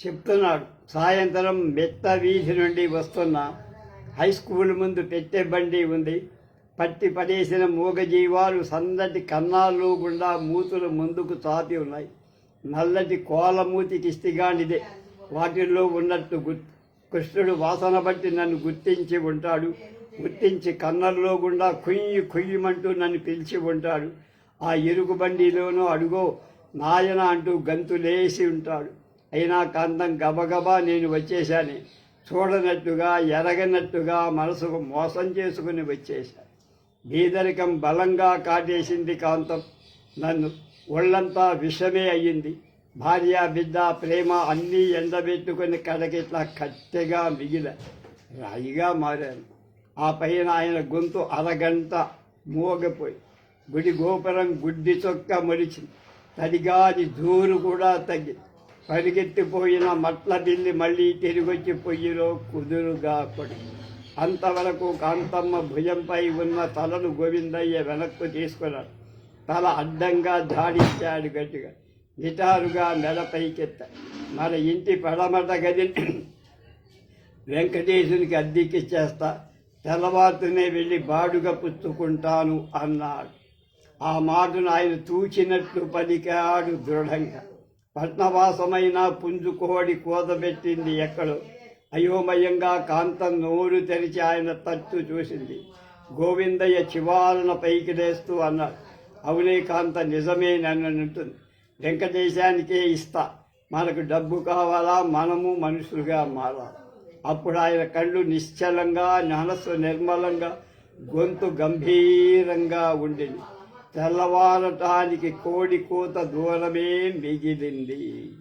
చెప్తున్నాడు. సాయంత్రం మెత్త వీధి నుండి వస్తున్న హై స్కూల్ ముందు పెట్టే బండి ఉంది. పట్టి పడేసిన మూగజీవాలు సందటి కన్నాళ్ళు గుండా మూతులు ముందుకు చాపి ఉన్నాయి. నల్లటి కోలమూతి కిస్తిగానిదే వాటిల్లో ఉన్నట్టు గుర్ కృష్ణుడు వాసన బట్టి నన్ను గుర్తించి ఉంటాడు. గుర్తించి కన్నల్లో గుండా కుయ్యి కుయ్యమంటూ నన్ను పిలిచి ఉంటాడు. ఆ ఎరుగు బండిలోనూ అడుగో నాయన అంటూ గంతులేసి ఉంటాడు. అయినా కాంతం గబగబా నేను వచ్చేశాను. చూడనట్టుగా ఎరగనట్టుగా మనసుకు మోసం చేసుకుని వచ్చేశాను బీదరికం బలంగా కాటేసింది కాంతం. నన్ను ఒళ్ళంతా విషమే అయ్యింది. భార్య బిడ్డ ప్రేమ అన్నీ ఎండబెట్టుకుని కడకిట్లా కట్టెగా మిగిల రాయిగా మారాను. ఆ పైన ఆయన గొంతు అరగంట మోగపోయి గుడి గోపురం గుడ్డి చొక్క మొలిచింది. తడిగాది దూరు కూడా తగ్గింది. పరిగెత్తిపోయిన మట్ల దిల్లి మళ్ళీ తిరిగొచ్చి పొయ్యిలో కుదురుగా పడి అంతవరకు కాంతమ్మ భుజంపై ఉన్న తలను గోవిందయ్య వెనక్కు తీసుకున్నాడు. తల అడ్డంగా ధాడించాడు గట్టిగా. నిటారుగా మెడపైకెత్త మన ఇంటి పడమట గది వెంకటేశునికి అద్దెకిచ్చేస్తా తెల్లవారుతూనే వెళ్ళి బాడుగ పుచ్చుకుంటాను అన్నాడు. ఆ మాటను ఆయన తూచినట్లు పలికాడు దృఢంగా. పట్నవాసమైన పుంజుకోడి కోదబెట్టింది ఎక్కడు. అయోమయంగా కాంతం నోరు తెరిచి ఆయన తట్టు చూసింది. గోవిందయ్య చివాలన పైకి లేస్తూ అన్నాడు. అవునే కాంత నిజమే నన్ను వెంకటేశానికే ఇస్తా. మనకు డబ్బు కావాలా మనము మనుషులుగా మారాలి. అప్పుడు ఆయన కళ్ళు నిశ్చలంగా మనస్సు నిర్మలంగా గొంతు గంభీరంగా ఉండింది. తెల్లవారటానికి కోడి కూత దూరమే మిగిలింది.